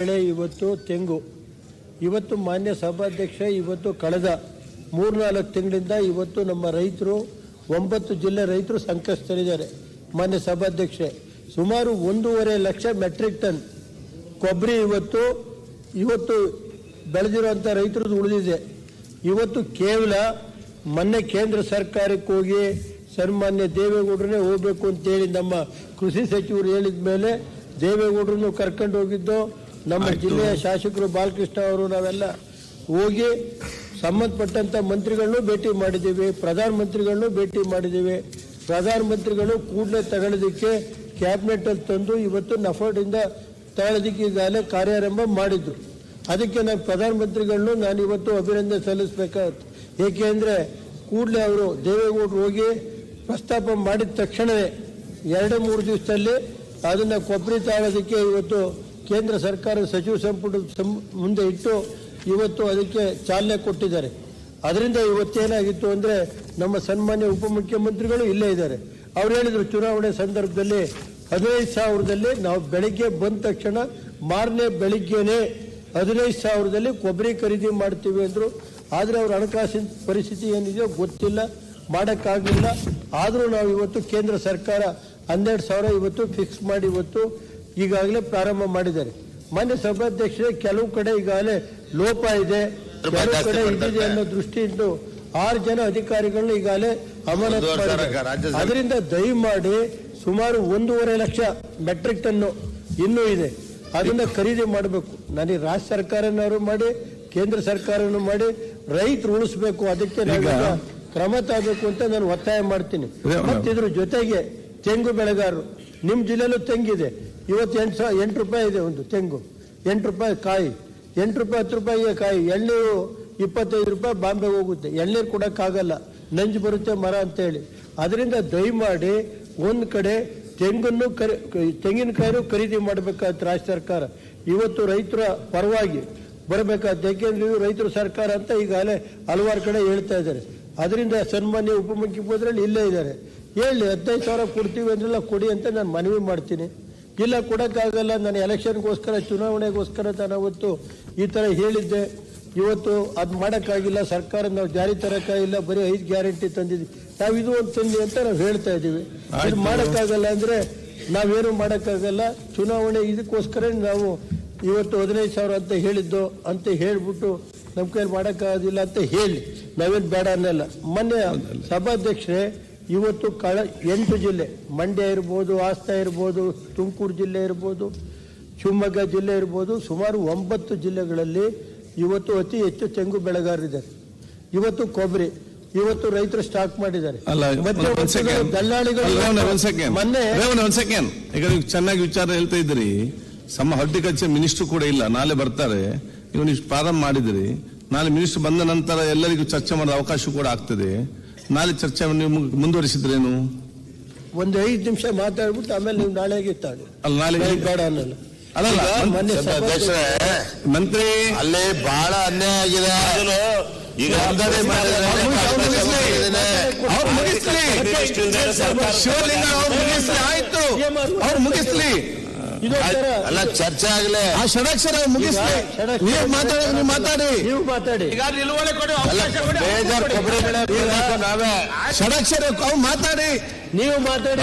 ಬೆಳೆ ಇವತ್ತು ತೆಂಗು, ಇವತ್ತು ಮಾನ್ಯ ಸಭಾಧ್ಯಕ್ಷ, ಇವತ್ತು ಕಳೆದ ಮೂರ್ನಾಲ್ಕು ತಿಂಗಳಿಂದ ಇವತ್ತು ನಮ್ಮ ರೈತರು, ಒಂಬತ್ತು ಜಿಲ್ಲೆ ರೈತರು ಸಂಕಷ್ಟದಲ್ಲಿದ್ದಾರೆ. ಮಾನ್ಯ ಸಭಾಧ್ಯಕ್ಷೆ, ಸುಮಾರು ಒಂದೂವರೆ ಲಕ್ಷ ಮೆಟ್ರಿಕ್ ಟನ್ ಕೊಬ್ಬರಿ ಇವತ್ತು ಇವತ್ತು ಬೆಳೆದಿರುವಂಥ ರೈತರದ್ದು ಉಳಿದಿದೆ. ಇವತ್ತು ಕೇವಲ ಮೊನ್ನೆ ಕೇಂದ್ರ ಸರ್ಕಾರಕ್ಕೆ ಹೋಗಿ ಸನ್ಮಾನ್ಯ ದೇವೇಗೌಡರನ್ನೇ ಹೋಗಬೇಕು ಅಂತೇಳಿ ನಮ್ಮ ಕೃಷಿ ಸಚಿವರು ಹೇಳಿದ ಮೇಲೆ ದೇವೇಗೌಡರನ್ನು ಕರ್ಕೊಂಡು ಹೋಗಿದ್ದು ನಮ್ಮ ಜಿಲ್ಲೆಯ ಶಾಸಕರು ಬಾಲಕೃಷ್ಣ ಅವರು ನಾವೆಲ್ಲ ಹೋಗಿ ಸಂಬಂಧಪಟ್ಟಂಥ ಮಂತ್ರಿಗಳನ್ನೂ ಭೇಟಿ ಮಾಡಿದ್ದೀವಿ ಪ್ರಧಾನಮಂತ್ರಿಗಳನ್ನು ಭೇಟಿ ಮಾಡಿದ್ದೀವಿ. ಪ್ರಧಾನಮಂತ್ರಿಗಳು ಕೂಡಲೇ ತಗೊಳ್ಳೋದಕ್ಕೆ ಕ್ಯಾಬಿನೆಟಲ್ಲಿ ತಂದು ಇವತ್ತು ನಫರ್ಡಿಂದ ತಗೊಳ್ಳೋದಕ್ಕೆ ಈಗಾಗಲೇ ಕಾರ್ಯಾರಂಭ ಮಾಡಿದ್ದು ಅದಕ್ಕೆ ನಾನು ಪ್ರಧಾನಮಂತ್ರಿಗಳನ್ನು ನಾನು ಇವತ್ತು ಅಭಿನಂದನೆ ಸಲ್ಲಿಸಬೇಕಾಗುತ್ತೆ. ಏಕೆಂದರೆ ಕೂಡಲೇ ಅವರು ದೇವೇಗೌಡರು ಹೋಗಿ ಪ್ರಸ್ತಾಪ ಮಾಡಿದ ತಕ್ಷಣವೇ ಎರಡು ಮೂರು ದಿವಸದಲ್ಲಿ ಅದನ್ನು ಕೊಬ್ಬರಿ ತಾಳೋದಕ್ಕೆ ಇವತ್ತು ಕೇಂದ್ರ ಸರ್ಕಾರ ಸಚಿವ ಸಂಪುಟ ಮುಂದೆ ಇಟ್ಟು ಇವತ್ತು ಅದಕ್ಕೆ ಚಾಲನೆ ಕೊಟ್ಟಿದ್ದಾರೆ. ಅದರಿಂದ ಇವತ್ತೇನಾಗಿತ್ತು ಅಂದರೆ ನಮ್ಮ ಸನ್ಮಾನ್ಯ ಉಪಮುಖ್ಯಮಂತ್ರಿಗಳು ಇಲ್ಲೇ ಇದ್ದಾರೆ. ಅವ್ರು ಹೇಳಿದರು, ಚುನಾವಣೆ ಸಂದರ್ಭದಲ್ಲಿ ಹದಿನೈದು ಸಾವಿರದಲ್ಲಿ ನಾವು ಬೆಳಿಗ್ಗೆ ಬಂದ ತಕ್ಷಣ ಮಾರನೇ ಬೆಳಿಗ್ಗೆನೇ ಹದಿನೈದು ಸಾವಿರದಲ್ಲಿ ಕೊಬ್ಬರಿ ಖರೀದಿ ಮಾಡ್ತೀವಿ ಅಂದರು. ಆದರೆ ಅವ್ರ ಹಣಕಾಸಿನ ಪರಿಸ್ಥಿತಿ ಏನಿದೆಯೋ ಗೊತ್ತಿಲ್ಲ, ಮಾಡೋಕ್ಕಾಗಲಿಲ್ಲ. ಆದರೂ ನಾವು ಇವತ್ತು ಕೇಂದ್ರ ಸರ್ಕಾರ ಹನ್ನೆರಡು ಸಾವಿರ ಇವತ್ತು ಫಿಕ್ಸ್ ಮಾಡಿ ಇವತ್ತು ಈಗಾಗಲೇ ಪ್ರಾರಂಭ ಮಾಡಿದ್ದಾರೆ. ಮಾನ್ಯ ಸಭಾಧ್ಯಕ್ಷರೇ ಕೆಲವು ಕಡೆ ಈಗಾಗಲೇ ಲೋಪ ಇದೆ. ಕೆಲವು ಕಡೆ ಇದಿದೆ ಅನ್ನೋ ದೃಷ್ಟಿಯಿಂದ ಆರು ಜನ ಅಧಿಕಾರಿಗಳನ್ನ ಈಗಾಗಲೇ ಅಮಾನತು ಅದರಿಂದ ದಯಮಾಡಿ ಸುಮಾರು ಒಂದೂವರೆ ಲಕ್ಷ ಮೆಟ್ರಿಕ್ ಟನ್ನು ಇನ್ನೂ ಇದೆ. ಅದನ್ನ ಖರೀದಿ ಮಾಡಬೇಕು. ನನಗೆ ರಾಜ್ಯ ಸರ್ಕಾರನವರು ಮಾಡಿ ಕೇಂದ್ರ ಸರ್ಕಾರನೂ ಮಾಡಿ ರೈತರು ಉಳಿಸ್ಬೇಕು. ಅದಕ್ಕೆ ಕ್ರಮ ತಗಬೇಕು ಅಂತ ನಾನು ಒತ್ತಾಯ ಮಾಡ್ತೀನಿ. ಮತ್ತಿದ್ರ ಜೊತೆಗೆ ತೆಂಗು ಬೆಳೆಗಾರರು ನಿಮ್ಮ ಜಿಲ್ಲೆಲ್ಲೂ ತೆಂಗಿದೆ. ಇವತ್ತು ಎಂಟು ಸಾವಿರ ಎಂಟು ರೂಪಾಯಿ ಇದೆ ಒಂದು ತೆಂಗು. ಎಂಟು ರೂಪಾಯಿ ಕಾಯಿ. ಎಂಟು ರೂಪಾಯಿ, ಹತ್ತು ರೂಪಾಯಿಗೆ ಕಾಯಿ. ಎಳ್ನೀರು ಇಪ್ಪತ್ತೈದು ರೂಪಾಯಿ ಬಾಂಬೆ ಹೋಗುತ್ತೆ. ಎಳ್ನೀರು ಕೊಡೋಕ್ಕಾಗಲ್ಲ. ನಂಜು ಬರುತ್ತೆ ಮರ ಅಂತೇಳಿ. ಅದರಿಂದ ದಯಮಾಡಿ ಒಂದು ಕಡೆ ತೆಂಗನ್ನು ಕರಿ ತೆಂಗಿನಕಾಯಿನೂ ಖರೀದಿ ಮಾಡಬೇಕಾಗುತ್ತೆ ರಾಜ್ಯ ಸರ್ಕಾರ. ಇವತ್ತು ರೈತರ ಪರವಾಗಿ ಬರಬೇಕಾದ ಯಾಕೆಂದ್ರೆ ಇವರು ರೈತರ ಸರ್ಕಾರ ಅಂತ ಈಗಾಗಲೇ ಹಲವಾರು ಕಡೆ ಹೇಳ್ತಾ ಇದ್ದಾರೆ. ಅದರಿಂದ ಸನ್ಮಾನ್ಯ ಉಪಮುಖ್ಯಮಂತ್ರಿಗಳು ಇಲ್ಲೇ ಇದ್ದಾರೆ. ಹೇಳಿ, ಹದಿನೈದು ಸಾವಿರ ಕೊಡ್ತೀವಿ ಅಂದ್ರೆಲ್ಲ ಕೊಡಿ ಅಂತ ನಾನು ಮನವಿ ಮಾಡ್ತೀನಿ. ಇಲ್ಲ ಕೊಡೋಕ್ಕಾಗಲ್ಲ. ನಾನು ಎಲೆಕ್ಷನ್ಗೋಸ್ಕರ ಚುನಾವಣೆಗೋಸ್ಕರ ನಾನು ಅವತ್ತು ಈ ಥರ ಹೇಳಿದ್ದೆ. ಇವತ್ತು ಅದು ಮಾಡೋಕ್ಕಾಗಿಲ್ಲ. ಸರ್ಕಾರ ನಾವು ಜಾರಿ ತರೋಕ್ಕಾಗಿಲ್ಲ. ಬರೀ ಐದು ಗ್ಯಾರಂಟಿ ತಂದಿದ್ವಿ. ನಾವು ಇದು ಒಂದು ತಂದಿ ಅಂತ ನಾವು ಹೇಳ್ತಾ ಇದ್ದೀವಿ. ಇದು ಮಾಡೋಕ್ಕಾಗಲ್ಲ ಅಂದರೆ ನಾವೇನು ಮಾಡೋಕ್ಕಾಗಲ್ಲ. ಚುನಾವಣೆ ಇದಕ್ಕೋಸ್ಕರ ನಾವು ಇವತ್ತು ಹದಿನೈದು ಸಾವಿರ ಅಂತ ಹೇಳಿದ್ದು ಅಂತ ಹೇಳಿಬಿಟ್ಟು ನಮ್ಮ ಕೈಯಲ್ಲಿ ಮಾಡೋಕ್ಕಾಗೋದಿಲ್ಲ ಅಂತ ಹೇಳಿ. ನಾವೇನು ಬೇಡ ಅನ್ನಲ್ಲ. ಮೊನ್ನೆ ಸಭಾಧ್ಯಕ್ಷರೇ ಇವತ್ತು ಕಳ ಎಂಟು ಜಿಲ್ಲೆ ಮಂಡ್ಯ ಇರ್ಬೋದು ಆಸ್ತಾ ಇರ್ಬೋದು ತುಮಕೂರು ಜಿಲ್ಲೆ ಇರ್ಬೋದು ಶಿವಮೊಗ್ಗ ಜಿಲ್ಲೆ ಇರ್ಬೋದು ಸುಮಾರು ಒಂಬತ್ತು ಜಿಲ್ಲೆಗಳಲ್ಲಿ ಇವತ್ತು ಅತಿ ಹೆಚ್ಚು ತೆಂಗು ಬೆಳೆಗಾರರಿದ್ದಾರೆ. ಇವತ್ತು ಕೊಬ್ಬರಿ ಇವತ್ತು ರೈತರು ಸ್ಟಾಕ್ ಮಾಡಿದ್ದಾರೆ. ದಲ್ಲಾಳಿಗಳು ಚೆನ್ನಾಗಿ ವಿಚಾರ ಹೇಳ್ತಾ ಇದ್ರಿ ಸಮ ಹಾರ್ಟಿಕಲ್ಚರ್ ಮಿನಿಸ್ಟರ್ ಕೂಡ ಇಲ್ಲ ನಾಳೆ ಬರ್ತಾರೆ. ನೀವು ಇಷ್ಟು ಪ್ರಾರಂಭ ಮಾಡಿದ್ರಿ ನಾಳೆ ಮಿನಿಸ್ಟರ್ ಬಂದ ನಂತರ ಎಲ್ಲರಿಗೂ ಚರ್ಚೆ ಮಾಡೋ ಅವಕಾಶ ಕೂಡ ಆಗ್ತದೆ. ನಾಳೆ ಚರ್ಚೆ ನೀವು ಮುಗ್- ಮುಂದುವರಿಸಿದ್ರೇನು? ಒಂದು ಐದು ನಿಮಿಷ ಮಾತಾಡ್ಬಿಟ್ಟು ಆಮೇಲೆ ನೀವು ನಾಳೆಗೆ ಅಲ್ಲ ನಾಳೆ ಬೇಡ ಅನ್ನಲ್ಲ. ಮಂತ್ರಿ ಅಲ್ಲಿ ಬಹಳ ಅನ್ಯಾಯ ಆಗಿದೆ. ಈಗ ಮುಗಿಸ್ಲಿ. ಅವ್ರು ಮುಗಿಸ್ಲಿ. ಶಿವಲಿಂಗ ಅವ್ರು ಮುಗಿಸ್ಲಿ. ಆಯ್ತು. ಅವ್ರು ಮುಗಿಸ್ಲಿ. ಅಲ್ಲ ಚರ್ಚೆ ಆಗ್ಲಿ. ಆ ಷಡಕ್ಷರ ಮುಗಿಸ್ಲಿ. ನೀವು ಮಾತಾಡಿ ನೀವು ಮಾತಾಡಿ. ನೀವು ಮಾತಾಡಿ. ಅಲ್ಲ ಬೇಜಾರ್ ಕೊಬ್ಬರಿ ಬೆಳೆ ಬೆಳಿಬೇಕು ನಾವೇ. ಷಡಕ್ಷರ ಅವ್ರು ಮಾತಾಡಿ. ನೀವು ಮಾತಾಡಿ.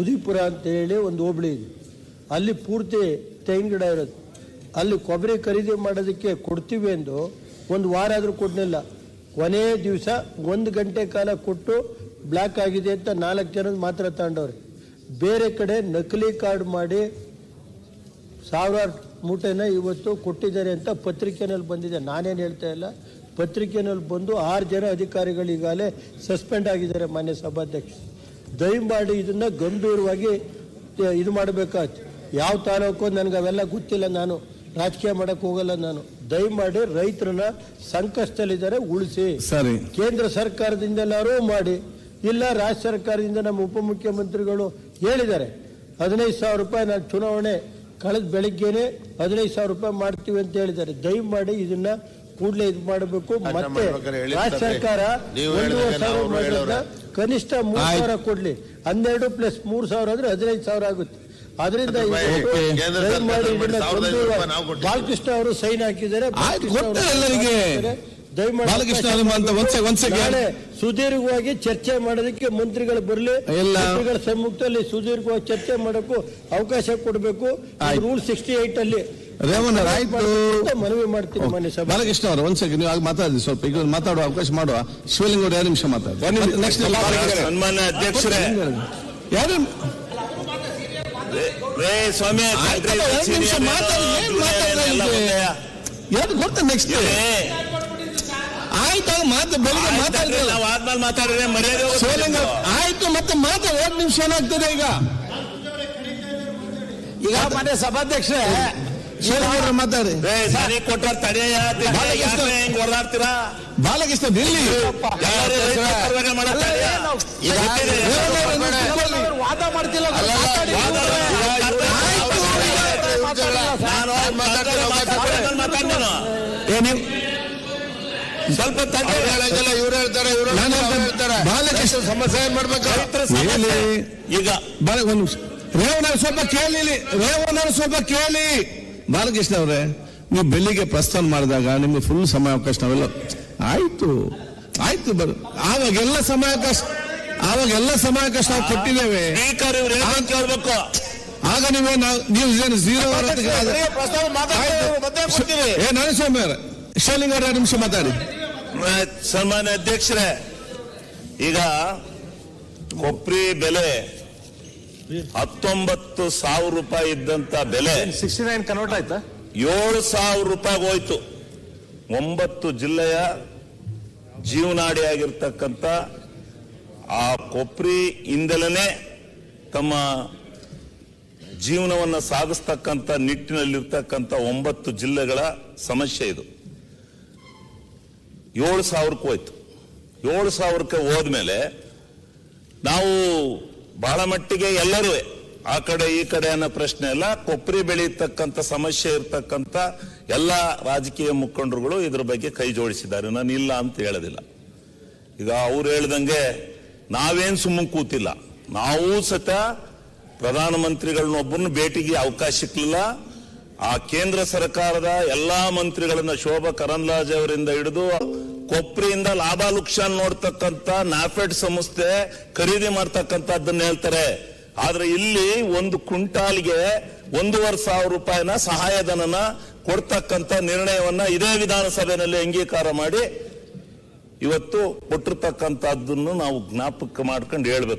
ಉದಿಪುರ ಅಂತ ಹೇಳಿ ಒಂದು ಹೋಬಳಿ ಇದೆ. ಅಲ್ಲಿ ಪೂರ್ತಿ ತೆಂಗಿನ ಗಿಡ ಇರೋದು. ಅಲ್ಲಿ ಕೊಬ್ಬರಿ ಖರೀದಿ ಮಾಡೋದಕ್ಕೆ ಕೊಡ್ತೀವಿ ಎಂದು ಒಂದು ವಾರ ಆದರೂ ಕೊಡಲಿಲ್ಲ. ಕೊನೆ ದಿವಸ ಒಂದು ಗಂಟೆ ಕಾಲ ಕೊಟ್ಟು ಬ್ಲ್ಯಾಕ್ ಆಗಿದೆ ಅಂತ ನಾಲ್ಕು ಜನದ ಮಾತ್ರ ತಗೊಂಡವ್ರೆ. ಬೇರೆ ಕಡೆ ನಕಲಿ ಕಾರ್ಡ್ ಮಾಡಿ ಸಾವಿರಾರು ಮೂಟೆನ ಇವತ್ತು ಕೊಟ್ಟಿದ್ದಾರೆ ಅಂತ ಪತ್ರಿಕೆನಲ್ಲಿ ಬಂದಿದೆ. ನಾನೇನು ಹೇಳ್ತಾ ಇಲ್ಲ. ಪತ್ರಿಕೆನಲ್ಲಿ ಬಂದು ಆರು ಜನ ಅಧಿಕಾರಿಗಳು ಈಗಾಗಲೇ ಸಸ್ಪೆಂಡ್ ಆಗಿದ್ದಾರೆ ಮಾನ್ಯ ಸಭಾಧ್ಯಕ್ಷ ದಯಮಾಡಿ ಇದನ್ನ ಗಂಭೀರವಾಗಿ ಇದು ಮಾಡಬೇಕಾಯ್ತು. ಯಾವ ತಾಲೂಕು ನನಗೆ ಅವೆಲ್ಲ ಗೊತ್ತಿಲ್ಲ ನಾನು. ರಾಜಕೀಯ ಮಾಡಕ್ಕೆ ಹೋಗಲ್ಲ ನಾನು. ದಯಮಾಡಿ ರೈತರನ್ನ ಸಂಕಷ್ಟದಲ್ಲಿದ್ದಾರೆ ಉಳಿಸಿ. ಸರಿ. ಕೇಂದ್ರ ಸರ್ಕಾರದಿಂದ ಎಲ್ಲರೂ ಮಾಡಿ. ಇಲ್ಲ ರಾಜ್ಯ ಸರ್ಕಾರದಿಂದ ನಮ್ಮ ಉಪಮುಖ್ಯಮಂತ್ರಿಗಳು ಹೇಳಿದ್ದಾರೆ ಹದಿನೈದು ಸಾವಿರ ರೂಪಾಯಿ ನಾನು ಚುನಾವಣೆ ಕಳೆದ ಬೆಳಿಗ್ಗೆನೆ ಹದಿನೈದು ಸಾವಿರ ರೂಪಾಯಿ ಮಾಡ್ತೀವಿ ಅಂತ ಹೇಳಿದ್ದಾರೆ. ದಯಮಾಡಿ ಇದನ್ನ ಕೂಡಲೇ ಇದು ಮಾಡಬೇಕು. ಮತ್ತೆ ರಾಜ್ಯ ಸರ್ಕಾರ ಕನಿಷ್ಠ ಮೂರು. ಸಾವಿರ ಕೊಡ್ಲಿ. ಹನ್ನೆರಡು ಪ್ಲಸ್ ಮೂರು ಸಾವಿರ ಅಂದ್ರೆ ಹದಿನೈದು ಸಾವಿರ ಆಗುತ್ತೆ. ಅದರಿಂದ. ಬಾಲಕೃಷ್ಣ ಅವರು ಸೈನ್ ಹಾಕಿದ್ದಾರೆ. ದಯಮಾಡಿ ಸುದೀರ್ಘವಾಗಿ ಚರ್ಚೆ ಮಾಡೋದಕ್ಕೆ ಮಂತ್ರಿಗಳು ಬರಲಿ. ಮಂತ್ರಿಗಳ ಸಮ್ಮುಖದಲ್ಲಿ ಸುದೀರ್ಘವಾಗಿ ಚರ್ಚೆ ಮಾಡೋಕ್ಕೂ ಅವಕಾಶ ಕೊಡಬೇಕು. ರೂಲ್ ಸಿಕ್ಸ್ಟಿ ಏಟ್ ಅಲ್ಲಿ ರೇವಣ್ಣ ಮನವಿ ಮಾಡ್ತೀನಿ ಬಾಲಕೃಷ್ಣ ಅವರು ಒಂದ್ ಸೆಕೆಂಡ್ ನೀವು ಆಗ ಮಾತಾಡಿ ಸ್ವಲ್ಪ. ಈಗ ಮಾತಾಡುವ ಅವಕಾಶ ಮಾಡುವ. ಶಿವಲಿಂಗ ಅವರು ಎರಡು ನಿಮಿಷ ಮಾತಾಡಿ ನೆಕ್ಸ್ಟ್ ಸನ್ಮಾನ್ಯ ಅಧ್ಯಕ್ಷರೇ. ಯಾರು? ರೇ ಸ್ವಾಮಿ? ಯಾರು ಗೊತ್ತಾ ನೆಕ್ಸ್ಟ್ ಆಯ್ತು ಮಾತು ಬೆಳಿಗ್ಗೆ ಮಾತಾಡಿದ್ರೆ ನಾವು ಆದ್ಮೇಲೆ ಮಾತಾಡಿದ್ರೆ ಮರ್ಯಾದೆ. ಶಿವಲಿಂಗ ಆಯ್ತು ಮತ್ತೆ ಮಾತು ಎರಡು ನಿಮಿಷ ಏನಾಗ್ತದೆ ಈಗ? ಈಗ ಮನೆ ಸಭಾಧ್ಯಕ್ಷರೇ ಮಾತಾಡಿ ಕೊಟ್ಟಾರ ತಡೆಯ. ಹೆಂಗ್ ಹೊಡೆದಾಡ್ತೀರಾ ಬಾಲಕೃಷ್ಣ ದಿಲ್ಲಿ ವಾದ ಮಾಡ್ತಿಲ್ಲ ನೀವು ಸ್ವಲ್ಪ. ಇವ್ರು ಹೇಳ್ತಾರೆ ಇವ್ರು ಹೇಳ್ತಾರೆ ಬಾಲಕೃಷ್ಣ ಸಮಸ್ಯೆ ಏನ್ ಮಾಡ್ಬೇಕು. ಈಗ ಬಾಲ ಒಂದು ರೇವಣ್ಣ ಸ್ವಲ್ಪ ಕೇಳಿ. ರೇವಣ್ಣ ಸ್ವಲ್ಪ ಕೇಳಿ ಬಾಲಕೃಷ್ಣ ಅವರೇ ನೀವು ಬೆಳಿಗ್ಗೆ ಪ್ರಸ್ಥಾನ ಮಾಡಿದಾಗ ನಿಮ್ಗೆ ಫುಲ್ ಸಮಯಾವಕಾಶ ನಾವೆಲ್ಲ ಆಯ್ತು ಆಯ್ತು ಬರು ಆವಾಗೆಲ್ಲ ಸಮಯಾವಕಾಶ ಆವಾಗೆಲ್ಲ ಸಮಯಾವಕಾಶ ನಾವು ಕೊಟ್ಟಿದ್ದೇವೆ. ಆಗ ನೀವೇ ನಾವು ಏನು ಝೀರೋ ಸ್ವಾಮಿ ಏ ನಾನು ಅವರೇ ಶಿವಲಿಂಗ ಅವ್ರ ಎರಡು ನಿಮಿಷ ಮಾತಾಡಿ. ಸನ್ಮಾನ್ಯ ಅಧ್ಯಕ್ಷರೇ ಈಗ ಕೊಪ್ರಿ ಬೆಲೆ ಹತ್ತೊಂಬತ್ತು ಸಾವಿರ ರೂಪಾಯಿ ಇದ್ದಂತ ಬೆಲೆ ಸಿಕ್ಸ್ಟಿ ನೈನ್ ಕನ್ವರ್ಟ್ ಆಯ್ತಾ? ಏಳು ಸಾವಿರ ರೂಪಾಯಿ ಹೋಯ್ತು. ಒಂಬತ್ತು ಜಿಲ್ಲೆಯ ಜೀವನಾಡಿಯಾಗಿರ್ತಕ್ಕಂಥ ಆ ಕೊಪ್ರಿ ಇಂದಲೇ ತಮ್ಮ ಜೀವನವನ್ನು ಸಾಗಿಸ್ತಕ್ಕಂಥ ನಿಟ್ಟಿನಲ್ಲಿರ್ತಕ್ಕಂಥ ಒಂಬತ್ತು ಜಿಲ್ಲೆಗಳ ಸಮಸ್ಯೆ ಇದು. ಏಳು ಸಾವಿರಕ್ಕೆ ಹೋಯ್ತು. ಏಳು ಸಾವಿರಕ್ಕೆ ಹೋದ್ಮೇಲೆ ನಾವು ಬಹಳ ಮಟ್ಟಿಗೆ ಎಲ್ಲರೂ ಆ ಕಡೆ ಈ ಕಡೆ ಅನ್ನೋ ಪ್ರಶ್ನೆ ಅಲ್ಲ ಕೊಬ್ಬರಿ ಬೆಳೆಯತಕ್ಕಂಥ ಸಮಸ್ಯೆ ಇರ್ತಕ್ಕಂಥ ಎಲ್ಲ ರಾಜಕೀಯ ಮುಖಂಡರುಗಳು ಇದ್ರ ಬಗ್ಗೆ ಕೈ ಜೋಡಿಸಿದ್ದಾರೆ. ನಾನು ಇಲ್ಲ ಅಂತ ಹೇಳೋದಿಲ್ಲ. ಈಗ ಅವ್ರು ಹೇಳ್ದಂಗೆ ನಾವೇನ್ ಸುಮ್ಮನೆ ಕೂತಿಲ್ಲ. ನಾವು ಸತ ಪ್ರಧಾನಮಂತ್ರಿಗಳನ್ನೊಬ್ಬರನ್ನ ಭೇಟಿಗೆ ಅವಕಾಶ ಸಿಕ್ಲಿಲ್ಲ. ಆ ಕೇಂದ್ರ ಸರ್ಕಾರದ ಎಲ್ಲಾ ಮಂತ್ರಿಗಳನ್ನ ಶೋಭಾ ಕರಂದ್ಲಾಜೆ ಅವರಿಂದ ಹಿಡಿದು ಕೊಪ್ರಿಯಿಂದ ಲಾಭ ಲುಕ್ಷಾನ್ ನೋಡ್ತಕ್ಕಂತ ನಾಫೆಡ್ ಸಂಸ್ಥೆ ಖರೀದಿ ಮಾಡ್ತಕ್ಕಂಥದ್ದನ್ನ ಹೇಳ್ತಾರೆ. ಆದ್ರೆ ಇಲ್ಲಿ ಒಂದು ಕ್ವಿಂಟಾಲ್ಗೆ ಒಂದೂವರೆ ಸಾವಿರ ರೂಪಾಯಿನ ಸಹಾಯಧನನ ಕೊಡ್ತಕ್ಕಂತ ನಿರ್ಣಯವನ್ನ ಇದೇ ವಿಧಾನಸಭೆಯಲ್ಲಿ ಅಂಗೀಕಾರ ಮಾಡಿ ಇವತ್ತು ಕೊಟ್ಟಿರ್ತಕ್ಕಂಥದ್ದನ್ನು ನಾವು ಜ್ಞಾಪಕ ಮಾಡ್ಕೊಂಡು ಹೇಳ್ಬೇಕು.